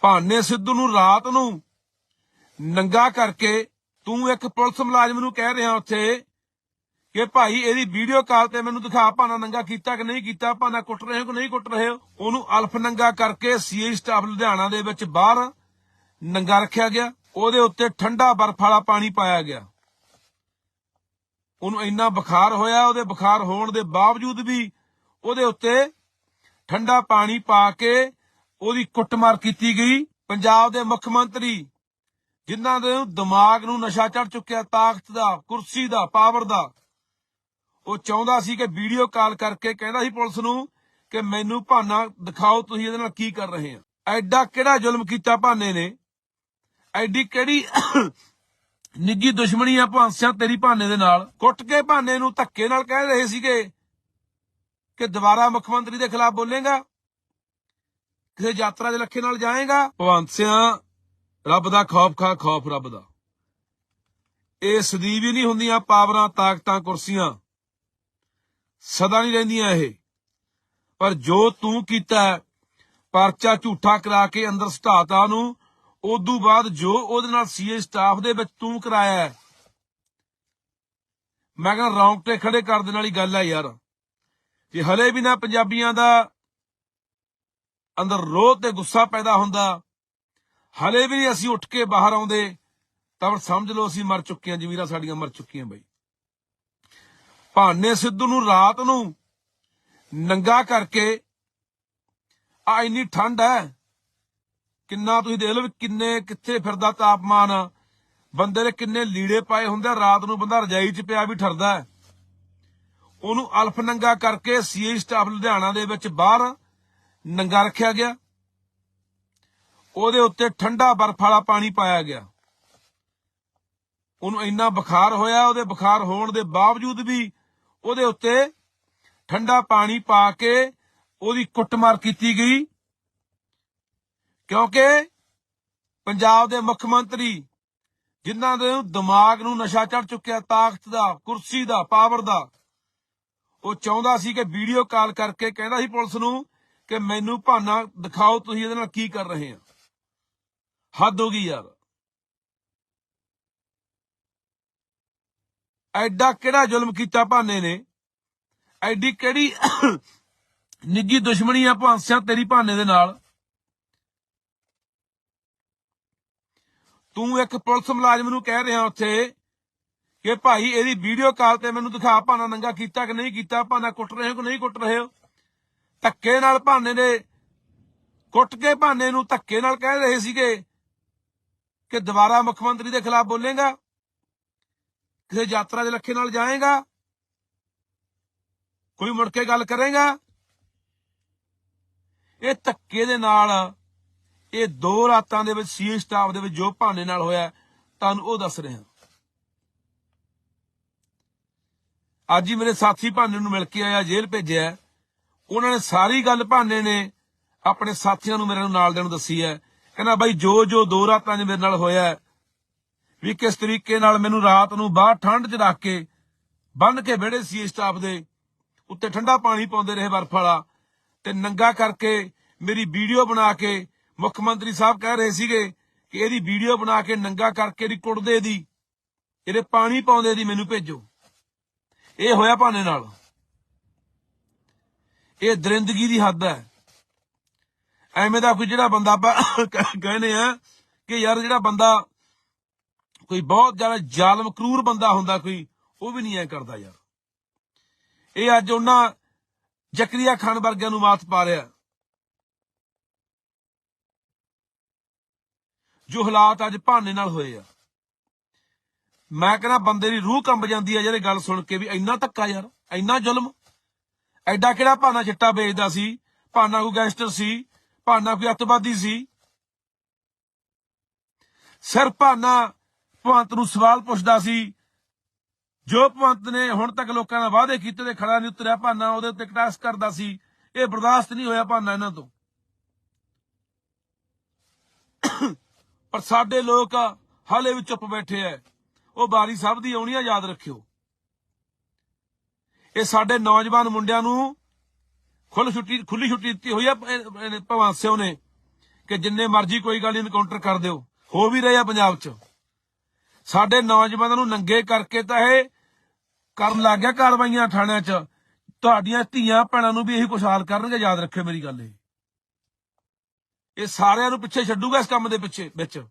ਭਾਨੇ ਸਿੱਧੂ ਨੂੰ ਰਾਤ ਨੂੰ ਨੰਗਾ ਕਰਕੇ ਤੂੰ ਇੱਕ ਪੁਲਿਸ ਮੁਲਾਜ਼ਮ ਨੂੰ ਕਹਿ ਰਿਹਾ ਉੱਥੇ ਕਿ ਭਾਈ ਇਹਦੀ ਵੀਡੀਓ ਕਾਲ ਤੇ ਮੈਨੂੰ ਦਿਖਾ ਭਾਣਾ ਨੰਗਾ ਕੀਤਾ ਕਿ ਨਹੀਂ ਕੀਤਾ ਭਾਣਾ ਕੁੱਟ ਰਹੇ ਹੋ ਕਿ ਨਹੀਂ ਕੁੱਟ ਰਹੇ ਹੋ? ਉਹਨੂੰ ਅਲਫ ਨੰਗਾ ਕਰਕੇ ਸੀਆਈ ਸਟਾਫ ਲੁਧਿਆਣਾ ਦੇ ਵਿੱਚ ਬਾਹਰ ਨੰਗਾ ਰੱਖਿਆ ਗਿਆ। ਉਹਦੇ ਉੱਤੇ ਠੰਡਾ ਬਰਫ ਵਾਲਾ ਪਾਣੀ ਪਾਇਆ ਗਿਆ। ਉਹਨੂੰ ਇੰਨਾ ਬੁਖਾਰ ਹੋਇਆ, ਉਹਦੇ ਬੁਖਾਰ ਹੋਣ ਦੇ ਬਾਵਜੂਦ ਵੀ ਉਹਦੇ ਉੱਤੇ ਠੰਡਾ ਪਾਣੀ ਪਾ ਕੇ ਉਹਦੀ ਕੁੱਟਮਾਰ ਕੀਤੀ ਗਈ ਪੰਜਾਬ ਦੇ ਮੁੱਖ ਮੰਤਰੀ, ਜਿਨ੍ਹਾਂ ਦੇ ਦਿਮਾਗ ਨੂੰ ਨਸ਼ਾ ਚੜ ਚੁੱਕਿਆ, ਤਾਕਤ ਦਾ, ਕੁਰਸੀ ਦਾ ਪਾਵਰ ਦਾ। ਉਹ ਚਾਹੁੰਦਾ ਸੀ ਕਿ ਵੀਡੀਓ ਕਾਲ ਕਰਕੇ ਕਹਿੰਦਾ ਸੀ ਪੁਲਿਸ ਨੂੰ ਕਿ ਮੈਨੂੰ ਭਾਨਾ ਦਿਖਾਓ ਤੁਸੀਂ ਇਹਦੇ ਨਾਲ ਕੀ ਕਰ ਰਹੇ ਆ। ਐਡਾ ਕਿਹੜਾ ਜ਼ੁਲਮ ਕੀਤਾ ਭਾਨੇ ਨੇ? ਐਡੀ ਕਿਹੜੀ ਨਿੱਜੀ ਦੁਸ਼ਮਣੀ ਆ ਭਾਂਸਿਆਂ ਤੇਰੀ ਭਾਨੇ ਦੇ ਨਾਲ? ਕੁੱਟ ਕੇ ਭਾਨੇ ਨੂੰ ਧੱਕੇ ਨਾਲ ਕਹਿ ਰਹੇ ਸੀਗੇ ਕਿ ਦੁਬਾਰਾ ਮੁੱਖ ਮੰਤਰੀ ਦੇ ਖਿਲਾਫ ਬੋਲੇਗਾ? ਕਿਸੇ ਯਾਤਰਾ ਦੇ ਲੱਖੇ ਨਾਲ ਜਾਏਗਾ। ਭਾਂਸਿਆਂ ਰੱਬ ਦਾ ਖੌਫ ਖਾ, ਖੌਫ ਰੱਬ ਦਾ। ਇਹ ਸਦੀਵ ਹੀ ਨਹੀਂ ਹੁੰਦੀਆਂ, ਪਾਵਰਾਂ, ਤਾਕਤਾਂ, ਕੁਰਸੀਆਂ। ਸਦਾ ਨਹੀਂ ਰਹਿੰਦੀਆਂ ਇਹ। ਪਰ ਜੋ ਤੂੰ ਕੀਤਾ ਪਰਚਾ ਝੂਠਾ ਕਰਾ ਕੇ ਅੰਦਰ ਸਟਾਤਾ ਨੂੰ ਉਦੋਂ ਬਾਅਦ ਜੋ ਉਹਦੇ ਨਾਲ ਸੀਏ ਸਟਾਫ ਦੇ ਵਿੱਚ ਤੂੰ ਕਰਾਇਆ ਮੈਂ ਕਹਿੰਦਾ ਰੌਂਗਟੇ ਖੜੇ ਕਰ ਦੇਣ ਵਾਲੀ ਗੱਲ ਆ ਯਾਰ। ਜੇ ਹਲੇ ਵੀ ਨਾ ਪੰਜਾਬੀਆਂ ਦਾ ਅੰਦਰ ਰੋਹ ਤੇ ਗੁੱਸਾ ਪੈਦਾ ਹੁੰਦਾ। ਹਲੇ ਵੀ ਨਹੀਂ ਅਸੀਂ ਉੱਠ ਕੇ ਬਾਹਰ ਆਉਂਦੇ, ਤਾਂ ਫਿਰ ਸਮਝ ਲਓ ਅਸੀਂ ਮਰ ਚੁੱਕੇ ਹਾਂ, ਜਮੀਰਾ ਸਾਡੀਆਂ ਮਰ ਚੁੱਕੀਆਂ ਬਈ। ਭਾਨੇ ਸਿੱਧੂ ਨੂੰ ਰਾਤ ਨੂੰ ਨੰਗਾ ਕਰਕੇ, ਆ ਇੰਨੀ ਠੰਡ ਹੈ, ਕਿੰਨਾ ਤੁਸੀਂ ਦੇਖ ਲਓ ਕਿੰਨੇ, ਕਿੱਥੇ ਫਿਰਦਾ ਤਾਪਮਾਨ। ਬੰਦੇ ਨੇ ਕਿੰਨੇ ਲੀੜੇ ਪਾਏ ਹੁੰਦੇ ਰਾਤ ਨੂੰ ਬੰਦਾ ਰਜਾਈ 'ਚ ਪਿਆ ਵੀ ਠਰਦਾ ਉਹਨੂੰ ਅਲਫ ਨੰਗਾ ਕਰਕੇ ਸੀਏ ਸਟਾਫ ਲੁਧਿਆਣਾ ਦੇ ਵਿੱਚ ਬਾਹਰ ਨੰਗਾ ਰੱਖਿਆ ਗਿਆ। ਉਹਦੇ ਉੱਤੇ ਠੰਡਾ ਬਰਫ ਵਾਲਾ ਪਾਣੀ ਪਾਇਆ ਗਿਆ। ਉਹਨੂੰ ਇੰਨਾ ਬੁਖਾਰ ਹੋਇਆ, ਉਹਦੇ ਬੁਖਾਰ ਹੋਣ ਦੇ ਬਾਵਜੂਦ ਵੀ ਉਹਦੇ ਉੱਤੇ ਠੰਡਾ ਪਾਣੀ ਪਾ ਕੇ ਉਹਦੀ ਕੁੱਟਮਾਰ ਕੀਤੀ ਗਈ। ਕਿਉਂਕਿ ਪੰਜਾਬ ਦੇ ਮੁੱਖ ਮੰਤਰੀ ਜਿਨ੍ਹਾਂ ਦੇ ਦਿਮਾਗ ਨੂੰ ਨਸ਼ਾ ਚੜ ਚੁੱਕਿਆ, ਤਾਕਤ ਦਾ, ਕੁਰਸੀ ਦਾ, ਪਾਵਰ ਦਾ, ਉਹ ਚਾਹੁੰਦਾ ਸੀ ਕਿ ਵੀਡੀਓ ਕਾਲ ਕਰਕੇ ਕਹਿੰਦਾ ਸੀ ਪੁਲਿਸ ਨੂੰ ਕਿ ਮੈਨੂੰ ਭਾਨਾ ਦਿਖਾਓ ਤੁਸੀਂ ਇਹਦੇ ਨਾਲ ਕੀ ਕਰ ਰਹੇ ਆ। ਹੱਦ ਹੋ ਗਈ ਯਾਰ। ਐਡਾ ਕਿਹੜਾ ਜ਼ੁਲਮ ਕੀਤਾ ਭਾਨੇ ਨੇ। ਐਡੀ ਕਿਹੜੀ ਨਿੱਜੀ ਦੁਸ਼ਮਣੀ ਆ ਭਾਂਸਿਆਂ ਤੇਰੀ ਭਾਨੇ ਦੇ ਨਾਲ। ਤੂੰ ਇੱਕ ਪੁਲਿਸ ਮੁਲਾਜ਼ਮ ਨੂੰ ਕਹਿ ਰਿਹਾ ਉੱਥੇ ਕਿ ਭਾਈ ਇਹਦੀ ਵੀਡੀਓ ਕਾਲ ਤੇ ਮੈਨੂੰ ਦਿਖਾ ਭਾਨਾ ਨੰਗਾ ਕੀਤਾ ਕਿ ਨਹੀਂ ਕੀਤਾ, ਭਾਨਾ ਕੁੱਟ ਰਹੇ ਹੋ ਕਿ ਨਹੀਂ ਕੁੱਟ ਰਹੇ ਹੋ? ਧੱਕੇ ਨਾਲ ਭਾਨੇ ਦੇ ਕੁੱਟ ਕੇ ਭਾਨੇ ਨੂੰ ਧੱਕੇ ਨਾਲ ਕਹਿ ਰਹੇ ਸੀਗੇ ਕਿ ਦੁਬਾਰਾ ਮੁੱਖ ਮੰਤਰੀ ਦੇ ਖਿਲਾਫ ਬੋਲੇਗਾ, ਕਿਸੇ ਯਾਤਰਾ ਦੇ ਲੱਖੇ ਨਾਲ ਜਾਏਗਾ, ਕੋਈ ਮੁੜ ਕੇ ਗੱਲ ਕਰੇਗਾ। ਇਹ ਧੱਕੇ ਦੇ ਨਾਲ, ਇਹ ਦੋ ਰਾਤਾਂ ਦੇ ਵਿੱਚ ਸੀ ਸਟਾਫ ਦੇ ਵਿੱਚ ਜੋ ਭਾਨੇ ਨਾਲ ਹੋਇਆ, ਤੁਹਾਨੂੰ ਉਹ ਦੱਸ ਰਿਹਾ। ਅੱਜ ਹੀ ਮੇਰੇ ਸਾਥੀ ਭਾਨੇ ਨੂੰ ਮਿਲ ਕੇ ਆਇਆ, ਜੇਲ੍ਹ ਭੇਜਿਆ। ਉਹਨਾਂ ਨੇ ਸਾਰੀ ਗੱਲ ਭਾਨੇ ਨੇ ਆਪਣੇ ਸਾਥੀਆਂ ਨੂੰ ਮੇਰੇ ਨੂੰ ਨਾਲ ਦੇਣ ਦੱਸੀ ਹੈ। ਕਹਿੰਦਾ, ਬਾਈ ਜੋ ਜੋ ਦੋ ਰਾਤਾਂ 'ਚ ਮੇਰੇ ਨਾਲ ਹੋਇਆ ਵੀ ਕਿਸ ਤਰੀਕੇ ਨਾਲ ਮੈਨੂੰ ਰਾਤ ਨੂੰ ਬਾਹਰ ਠੰਡ 'ਚ ਰੱਖ ਕੇ ਬੰਨ ਕੇ ਵਿਹੜੇ ਸੀ ਸਟਾਫ ਦੇ, ਉੱਤੇ ਠੰਡਾ ਪਾਣੀ ਪਾਉਂਦੇ ਰਹੇ ਬਰਫ ਵਾਲਾ ਤੇ ਨੰਗਾ ਕਰਕੇ ਮੇਰੀ ਵੀਡੀਓ ਬਣਾ ਕੇ ਮੁੱਖ ਮੰਤਰੀ ਸਾਹਿਬ ਕਹਿ ਰਹੇ ਸੀਗੇ ਕਿ ਇਹਦੀ ਵੀਡੀਓ ਬਣਾ ਕੇ ਨੰਗਾ ਕਰਕੇ ਇਹਦੀ ਕੁੱਟਦੇ ਦੀ, ਇਹਦੇ ਪਾਣੀ ਪਾਉਂਦੇ ਦੀ ਮੈਨੂੰ ਭੇਜੋ। ਇਹ ਹੋਇਆ ਭਾਨੇ ਨਾਲ। ਇਹ ਦਰਿੰਦਗੀ ਦੀ ਹੱਦ ਹੈ। ਐਵੇਂ ਦਾ ਕੋਈ ਜਿਹੜਾ ਬੰਦਾ ਆਪਾਂ ਕਹਿੰਦੇ ਆ ਕਿ ਯਾਰ ਜਿਹੜਾ ਬੰਦਾ ਕੋਈ ਬਹੁਤ ਜ਼ਿਆਦਾ ਜ਼ਾਲਮ, ਕਰੂਰ ਬੰਦਾ ਹੁੰਦਾ ਕੋਈ, ਉਹ ਵੀ ਨਹੀਂ ਐ ਕਰਦਾ ਯਾਰ। ਇਹ ਅੱਜ ਉਹਨਾਂ ਜ਼ਕਰੀਆ ਖਾਨ ਵਰਗਿਆਂ ਨੂੰ ਮਾਤ ਪਾ ਰਿਹਾ। ਜੋ ਹਾਲਾਤ ਅੱਜ ਭਾਨੇ ਨਾਲ ਹੋਏ ਆ। ਮੈਂ ਕਹਿੰਦਾ ਬੰਦੇ ਦੀ ਰੂਹ ਕੰਬ ਜਾਂਦੀ ਆ, ਜਿਹੜੇ ਗੱਲ ਸੁਣ ਕੇ ਵੀ ਇੰਨਾ ਧੱਕਾ ਯਾਰ, ਇੰਨਾ ਜ਼ੁਲਮ। ਐਡਾ ਕਿਹੜਾ ਭਾਨਾ ਚਿੱਟਾ ਵੇਚਦਾ ਸੀ? ਭਾਨਾ ਕੋਈ ਗੈਂਗਸਟਰ ਸੀ? ਭਾਨਾ ਕੋਈ ਅਤਵਾਦੀ ਸੀ? ਸਿਰ, ਭਾਨਾ ਭਵੰਤ ਨੂੰ ਸਵਾਲ ਪੁੱਛਦਾ ਸੀ, ਜੋ ਭਵੰਤ ਨੇ ਹੁਣ ਤੱਕ ਲੋਕਾਂ ਨਾਲ ਵਾਅਦੇ ਕੀਤੇ ਤੇ ਖੜਾ ਨਹੀਂ ਉਤਰਿਆ, ਭਾਨਾ ਉਹਦੇ ਉੱਤੇ ਕਟਾਸ ਕਰਦਾ ਸੀ। ਇਹ ਬਰਦਾਸ਼ਤ ਨਹੀਂ ਹੋਇਆ ਭਾਨਾ ਇਹਨਾਂ ਤੋਂ। ਪਰ ਸਾਡੇ ਲੋਕ ਹਾਲੇ ਵੀ ਚੁੱਪ ਬੈਠੇ ਐ। ਉਹ ਬਾਰੀ ਸਾਹਿਬ ਦੀ ਆਉਣੀ ਆ ਯਾਦ ਰੱਖਿਓ। ਇਹ ਸਾਡੇ ਨੌਜਵਾਨ ਮੁੰਡਿਆਂ ਨੂੰ ਖੁੱਲ ਛੁੱਟੀ ਖੁੱਲੀ ਛੁੱਟੀ ਦਿੱਤੀ ਹੋਈ ਆ ਭਵਾਂਸਿਓ ਨੇ, ਕਿ ਜਿੰਨੇ ਮਰਜ਼ੀ ਕੋਈ ਗੱਲ ਇਨਕਾਊਂਟਰ ਕਰ ਦਿਓ। ਹੋ ਵੀ ਰਹੇ ਆ ਪੰਜਾਬ 'ਚ। ਸਾਡੇ ਨੌਜਵਾਨਾਂ ਨੂੰ ਨੰਗੇ ਕਰਕੇ ਤਾਂ ਇਹ ਕਰਨ ਲੱਗ ਗਿਆ ਕਾਰਵਾਈਆਂ ਥਾਣਿਆਂ 'ਚ। ਤੁਹਾਡੀਆਂ ਧੀਆਂ ਭੈਣਾਂ ਨੂੰ ਵੀ ਇਹੀ ਕੁਛ ਹਾਲ ਕਰਨਗੇ, ਯਾਦ ਰੱਖਿਓ ਮੇਰੀ ਗੱਲ ਇਹ। ਇਹ ਸਾਰਿਆਂ ਨੂੰ ਪਿੱਛੇ ਛੱਡੂਗਾ ਇਸ ਕੰਮ ਦੇ ਪਿੱਛੇ, ਵਿੱਚ।